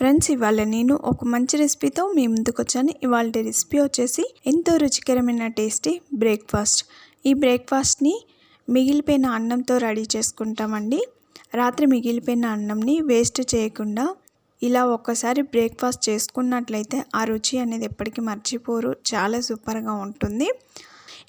Friends ఇవాళ నేను ఒక మంచి రెసిపీతో మీ ముందుకు వచ్చాను ఇవాళ రెసిపీ వచ్చేసి ఎంతో రుచికరమైన టేస్టీ బ్రేక్ఫాస్ట్. ఈ బ్రేక్ఫాస్ట్ని మిగిలిపోయిన అన్నంతో రెడీ చేసుకుంటామండి. రాత్రి మిగిలిపోయిన అన్నంని వేస్ట్ చేయకుండా ఇలా ఒక్కసారి బ్రేక్ఫాస్ట్ చేసుకున్నట్లయితే ఆ రుచి అనేది ఎప్పటికీ మర్చిపోరు. చాలా సూపర్గా ఉంటుంది.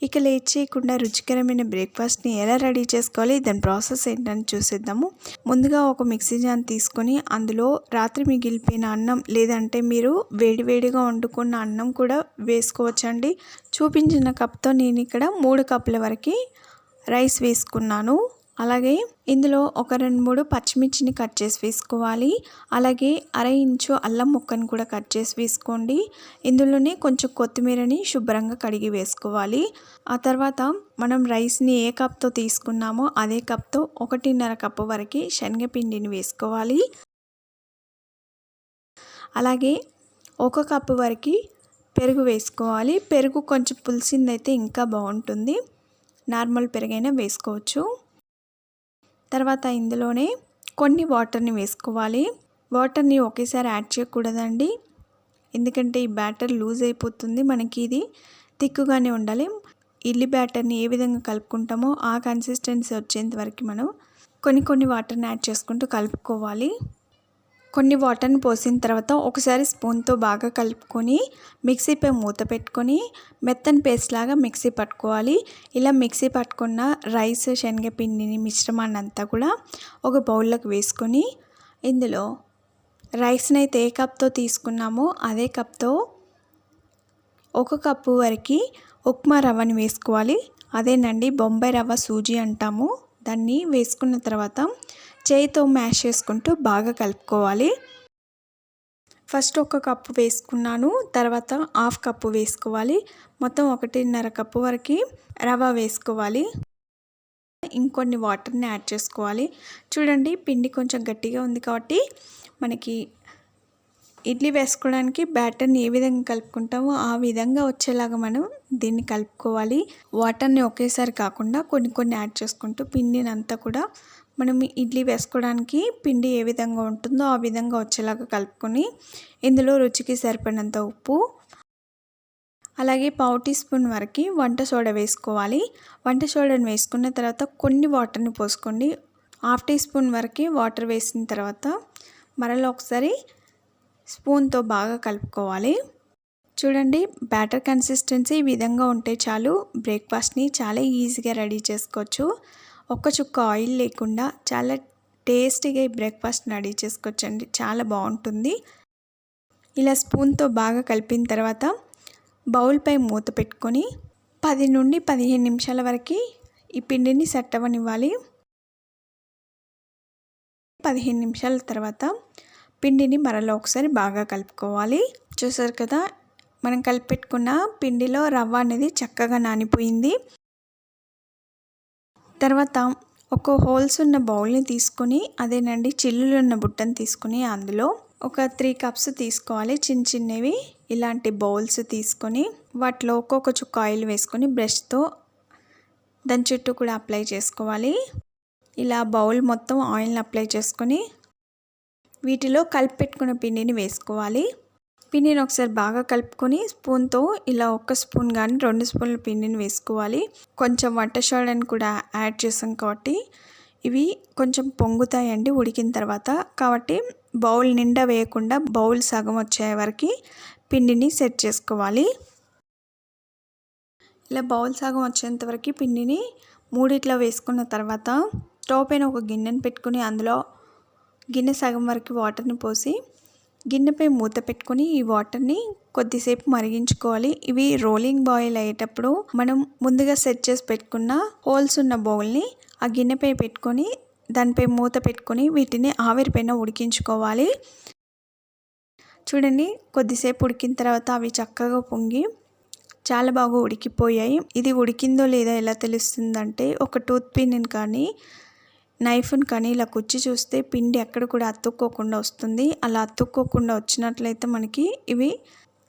ఇక లేట్ చేయకుండా రుచికరమైన బ్రేక్ఫాస్ట్ని ఎలా రెడీ చేసుకోవాలి? దాని ప్రాసెస్ ఏంటని చూసేద్దాము. ముందుగా ఒక మిక్సీ జాన్ తీసుకొని అందులో రాత్రి మిగిలిపోయిన అన్నం లేదంటే మీరు వేడివేడిగా వండుకున్న అన్నం కూడా వేసుకోవచ్చండి. చూపించిన కప్తో నేను ఇక్కడ మూడు కప్పుల వరకు రైస్ వేసుకున్నాను. అలాగే ఇందులో ఒక రెండు మూడు పచ్చిమిర్చిని కట్ చేసి వేసుకోవాలి. అలాగే అర ఇంచు అల్లం ముక్కను కూడా కట్ చేసి వేసుకోండి. ఇందులోనే కొంచెం కొత్తిమీరని శుభ్రంగా కడిగి వేసుకోవాలి. ఆ తర్వాత మనం రైస్ని ఏ కప్తో తీసుకున్నామో అదే కప్తో ఒకటిన్నర కప్పు వరకు శనగపిండిని వేసుకోవాలి. అలాగే ఒక కప్పు వరకు పెరుగు వేసుకోవాలి. పెరుగు కొంచెం పులిసిందైతే ఇంకా బాగుంటుంది. నార్మల్ పెరుగైనా వేసుకోవచ్చు. తర్వాత ఇందులోనే కొన్ని వాటర్ని వేసుకోవాలి. వాటర్ని ఒకేసారి యాడ్ చేయకూడదండి. ఎందుకంటే ఈ బ్యాటర్ లూజ్ అయిపోతుంది. మనకి ఇది తిక్కుగానే ఉండాలి. ఇల్లి బ్యాటర్ని ఏ విధంగా కలుపుకుంటామో ఆ కన్సిస్టెన్సీ వచ్చేంత వరకు మనం కొన్ని కొన్ని వాటర్ని యాడ్ చేసుకుంటూ కలుపుకోవాలి. కొన్ని వాటర్ని పోసిన తర్వాత ఒకసారి స్పూన్తో బాగా కలుపుకొని మిక్సీపై మూత పెట్టుకొని మెత్తని పేస్ట్ లాగా మిక్సీ పట్టుకోవాలి. ఇలా మిక్సీ పట్టుకున్న రైస్ శనగపిండిని మిశ్రమాన్ని అంతా కూడా ఒక బౌల్లోకి వేసుకొని ఇందులో రైస్ని అయితే ఏ కప్తో తీసుకున్నామో అదే కప్తో ఒక కప్పు వరకు ఉప్మా రవ్వని వేసుకోవాలి. అదేనండి బొంబాయి రవ్వ సూజీ అంటాము. దాన్ని వేసుకున్న తర్వాత చేయితో మ్యాష్ చేసుకుంటూ బాగా కలుపుకోవాలి. ఫస్ట్ ఒక కప్పు వేసుకున్నాను తర్వాత హాఫ్ కప్పు వేసుకోవాలి. మొత్తం ఒకటిన్నర కప్పు వరకు రవ వేసుకోవాలి. ఇంకొన్ని వాటర్ని యాడ్ చేసుకోవాలి. చూడండి పిండి కొంచెం గట్టిగా ఉంది కాబట్టి మనకి ఇడ్లీ వేసుకోవడానికి బ్యాటర్ని ఏ విధంగా కలుపుకుంటామో ఆ విధంగా వచ్చేలాగా మనం దీన్ని కలుపుకోవాలి. వాటర్ని ఒకేసారి కాకుండా కొన్ని కొన్ని యాడ్ చేసుకుంటూ పిండిని అంతా కూడా మనం ఇడ్లీ వేసుకోవడానికి పిండి ఏ విధంగా ఉంటుందో ఆ విధంగా వచ్చేలాగా కలుపుకొని ఇందులో రుచికి సరిపడినంత ఉప్పు అలాగే పావు టీ స్పూన్ వరకు వంట సోడా వేసుకోవాలి. వంట సోడాని వేసుకున్న తర్వాత కొన్ని వాటర్ని పోసుకోండి. హాఫ్ టీ స్పూన్ వరకు వాటర్ వేసిన తర్వాత మరలా ఒకసారి స్పూన్తో బాగా కలుపుకోవాలి. చూడండి బ్యాటర్ కన్సిస్టెన్సీ ఈ విధంగా ఉంటే చాలు. బ్రేక్ఫాస్ట్ని చాలా ఈజీగా రెడీ చేసుకోవచ్చు. ఒక్క చుక్క ఆయిల్ లేకుండా చాలా టేస్టీగా ఈ బ్రేక్ఫాస్ట్ రెడీ చేసుకోవచ్చండి. చాలా బాగుంటుంది. ఇలా స్పూన్తో బాగా కలిపిన తర్వాత బౌల్పై మూత పెట్టుకొని పది నుండి పదిహేను నిమిషాల వరకు ఈ పిండిని సెట్ అవ్వనివ్వాలి. పదిహేను నిమిషాల తర్వాత పిండిని మరలో ఒకసారి బాగా కలుపుకోవాలి. చూసారు కదా మనం కలిపెట్టుకున్న పిండిలో రవ్వ అనేది చక్కగా నానిపోయింది. తర్వాత ఒక హోల్స్ ఉన్న బౌల్ని తీసుకొని అదేనండి చిల్లులు ఉన్న బుట్టను తీసుకొని అందులో ఒక త్రీ కప్స్ తీసుకోవాలి. చిన్న చిన్నవి ఇలాంటి బౌల్స్ తీసుకొని వాటిలో ఒక్కొక్క చుక్క ఆయిల్ వేసుకొని బ్రష్తో దాని చుట్టూ కూడా అప్లై చేసుకోవాలి. ఇలా బౌల్ మొత్తం ఆయిల్ని అప్లై చేసుకొని వీటిలో కలిపి పెట్టుకున్న పిండిని వేసుకోవాలి. పిండిని ఒకసారి బాగా కలుపుకొని స్పూన్తో ఇలా ఒక్క స్పూన్ కానీ రెండు స్పూన్ల పిండిని వేసుకోవాలి. కొంచెం వంట సోడాని కూడా యాడ్ చేసాం కాబట్టి ఇవి కొంచెం పొంగుతాయండి ఉడికిన తర్వాత. కాబట్టి బౌల్ నిండా వేయకుండా బౌల్ సగం వచ్చే వరకు పిండిని సెట్ చేసుకోవాలి. ఇలా బౌల్ సగం వచ్చేంత వరకు పిండిని మూడిట్లో వేసుకున్న తర్వాత స్టవ్ పైన ఒక గిన్నెను పెట్టుకుని అందులో గిన్నె సగం వరకు వాటర్ని పోసి గిన్నెపై మూత పెట్టుకొని ఈ వాటర్ని కొద్దిసేపు మరిగించుకోవాలి. ఇవి రోలింగ్ బాయిల్ అయ్యేటప్పుడు మనం ముందుగా సెట్ చేసి పెట్టుకున్న హోల్స్ ఉన్న బౌల్ని ఆ గిన్నెపై పెట్టుకొని దానిపై మూత పెట్టుకొని వీటిని ఆవిరిపైన ఉడికించుకోవాలి. చూడండి కొద్దిసేపు ఉడికిన తర్వాత అవి చక్కగా పొంగి చాలా బాగా ఉడికిపోయాయి. ఇది ఉడికిందో లేదో ఎలా తెలుస్తుందంటే ఒక టూత్ పిన్ కానీ నైఫ్ని కానీ ఇలా కుచ్చి చూస్తే పిండి ఎక్కడ కూడా అతుక్కోకుండా వస్తుంది. అలా అతుక్కోకుండా వచ్చినట్లయితే మనకి ఇవి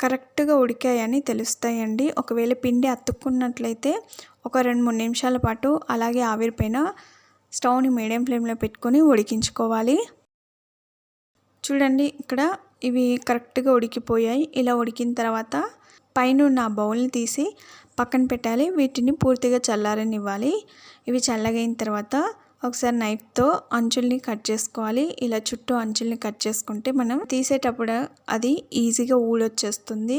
కరెక్ట్గా ఉడికాయని తెలుస్తాయండి. ఒకవేళ పిండి అతుక్కున్నట్లయితే ఒక రెండు మూడు నిమిషాల పాటు అలాగే ఆవిరిపైన స్టవ్ని మీడియం ఫ్లేమ్లో పెట్టుకొని ఉడికించుకోవాలి. చూడండి ఇక్కడ ఇవి కరెక్ట్గా ఉడికిపోయాయి. ఇలా ఉడికిన తర్వాత పైన ఉన్న బౌల్ని తీసి పక్కన పెట్టాలి. వీటిని పూర్తిగా చల్లారనివ్వాలి. ఇవి చల్లగైన తర్వాత ఒకసారి నైఫ్తో అంచుల్ని కట్ చేసుకోవాలి. ఇలా చుట్టూ అంచుల్ని కట్ చేసుకుంటే మనం తీసేటప్పుడు అది ఈజీగా ఊడొచ్చేస్తుంది.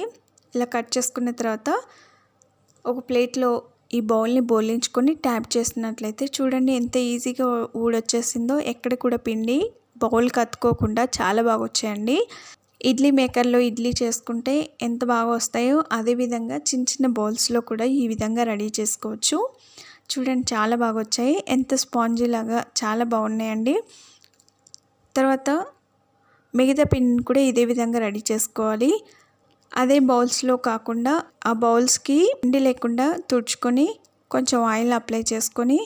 ఇలా కట్ చేసుకున్న తర్వాత ఒక ప్లేట్లో ఈ బౌల్ని బోలించుకొని ట్యాప్ చేసినట్లయితే చూడండి ఎంత ఈజీగా ఊడొచ్చేసిందో. ఎక్కడ కూడా పిండి బౌల్ కత్తుకోకుండా చాలా బాగా వచ్చాయండి. ఇడ్లీ మేకర్లో ఇడ్లీ చేసుకుంటే ఎంత బాగా వస్తాయో అదేవిధంగా చిన్న చిన్న బౌల్స్లో కూడా ఈ విధంగా రెడీ చేసుకోవచ్చు. చూడండి చాలా బాగా వచ్చాయి ఎంత స్పాంజీ లాగా చాలా బాగున్నాయండి. తర్వాత మిగతా పిండిని కూడా ఇదే విధంగా రెడీ చేసుకోవాలి. అదే బౌల్స్లో కాకుండా ఆ బౌల్స్కి పిండి లేకుండా తుడుచుకొని కొంచెం ఆయిల్ అప్లై చేసుకొని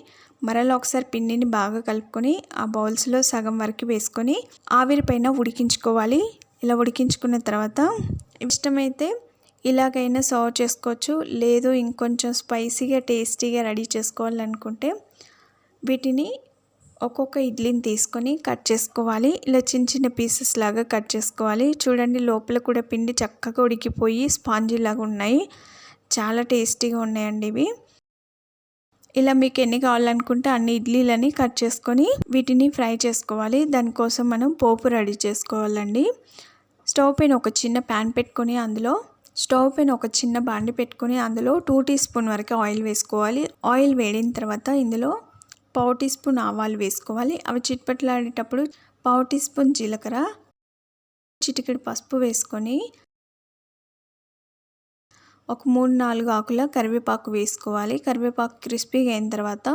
మరలా ఒకసారి పిండిని బాగా కలుపుకొని ఆ బౌల్స్లో సగం వరకు వేసుకొని ఆవిరి పైన ఉడికించుకోవాలి. ఇలా ఉడికించుకున్న తర్వాత ఇష్టమైతే ఇలాగైనా సర్వ్ చేసుకోవచ్చు. లేదు ఇంకొంచెం స్పైసీగా టేస్టీగా రెడీ చేసుకోవాలనుకుంటే వీటిని ఒక్కొక్క ఇడ్లీని తీసుకొని కట్ చేసుకోవాలి. ఇలా చిన్న చిన్న పీసెస్ లాగా కట్ చేసుకోవాలి. చూడండి లోపల కూడా పిండి చక్కగా ఉడికిపోయి స్పాంజీ లాగా ఉన్నాయి. చాలా టేస్టీగా ఉన్నాయండి ఇవి. ఇలా మీకు ఎన్ని కావాలనుకుంటే అన్ని ఇడ్లీలని కట్ చేసుకొని వీటిని ఫ్రై చేసుకోవాలి. దానికోసం మనం పోపు రెడీ చేసుకోవాలండి. స్టవ్ పైన ఒక చిన్న ప్యాన్ పెట్టుకొని అందులో స్టవ్ పైన ఒక చిన్న బాండి పెట్టుకొని అందులో టూ టీ స్పూన్ వరకు ఆయిల్ వేసుకోవాలి. ఆయిల్ వేడిన తర్వాత ఇందులో పావు టీ స్పూన్ ఆవాలు వేసుకోవాలి. అవి చిట్పట్లాడేటప్పుడు పావు టీ స్పూన్ జీలకర్ర చిటికెడు పసుపు వేసుకొని ఒక మూడు నాలుగు ఆకుల కరివేపాకు వేసుకోవాలి. కరివేపాకు క్రిస్పీగా అయిన తర్వాత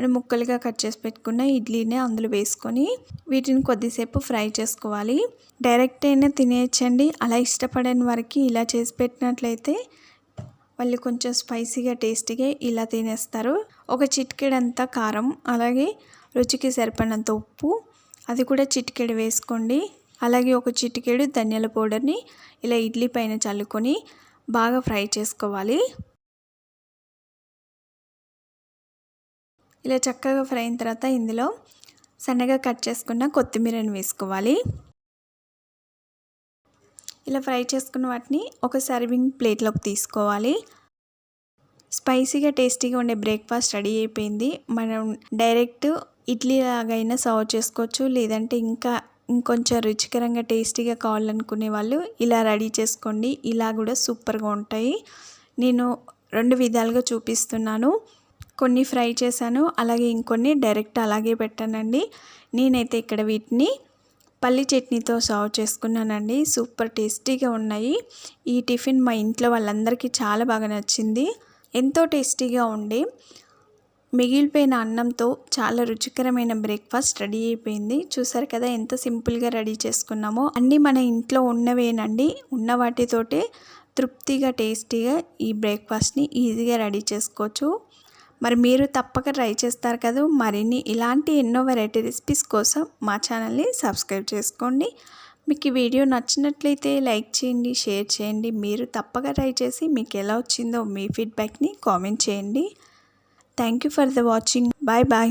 మనం ముక్కలుగా కట్ చేసి పెట్టుకున్న ఇడ్లీని అందులో వేసుకొని వీటిని కొద్దిసేపు ఫ్రై చేసుకోవాలి. డైరెక్ట్ అయినా తినేయచ్చండి. అలా ఇష్టపడని వారికి ఇలా చేసి పెట్టినట్లయితే వాళ్ళు కొంచెం స్పైసీగా టేస్టీగా ఇలా తినేస్తారు. ఒక చిటికెడంత కారం అలాగే రుచికి సరిపడినంత ఉప్పు అది కూడా చిటికెడు వేసుకోండి. అలాగే ఒక చిటికెడు ధనియాల పౌడర్ని ఇలా ఇడ్లీ పైన చల్లుకొని బాగా ఫ్రై చేసుకోవాలి. ఇలా చక్కగా ఫ్రై అయిన తర్వాత ఇందులో సన్నగా కట్ చేసుకున్న కొత్తిమీరని వేసుకోవాలి. ఇలా ఫ్రై చేసుకున్న వాటిని ఒక సర్వింగ్ ప్లేట్లోకి తీసుకోవాలి. స్పైసీగా టేస్టీగా ఉండే బ్రేక్ఫాస్ట్ రెడీ అయిపోయింది. మనం డైరెక్ట్ ఇడ్లీ లాగైనా సర్వ్ చేసుకోవచ్చు. లేదంటే ఇంకా ఇంకొంచెం రుచికరంగా టేస్టీగా కావాలనుకునే వాళ్ళు ఇలా రెడీ చేసుకోండి. ఇలా కూడా సూపర్గా ఉంటాయి. నేను రెండు విధాలుగా చూపిస్తున్నాను. కొన్ని ఫ్రై చేశాను. అలాగే ఇంకొన్ని డైరెక్ట్ అలాగే పెట్టానండి. నేనైతే ఇక్కడ వీటిని పల్లి చట్నీతో సర్వ్ చేసుకున్నానండి. సూపర్ టేస్టీగా ఉన్నాయి. ఈ టిఫిన్ మా ఇంట్లో వాళ్ళందరికీ చాలా బాగా నచ్చింది. ఎంతో టేస్టీగా ఉండి మిగిలిపోయిన అన్నంతో చాలా రుచికరమైన బ్రేక్ఫాస్ట్ రెడీ అయిపోయింది. చూసారు కదా ఎంత సింపుల్గా రెడీ చేసుకున్నామో. అన్నీ మన ఇంట్లో ఉన్నవేనండి. ఉన్న వాటితోటే తృప్తిగా టేస్టీగా ఈ బ్రేక్ఫాస్ట్ని ఈజీగా రెడీ చేసుకోవచ్చు. మరి మీరు తప్పక ట్రై చేస్తారు కదా. మరిన్ని ఇలాంటి ఎన్నో వెరైటీ రెసిపీస్ కోసం మా ఛానల్ని సబ్స్క్రైబ్ చేసుకోండి. మీకు ఈ వీడియో నచ్చినట్లయితే లైక్ చేయండి షేర్ చేయండి. మీరు తప్పక ట్రై చేసి మీకు ఎలా వచ్చిందో మీ ఫీడ్బ్యాక్ని కామెంట్ చేయండి. Thank you for the watching. Bye bye.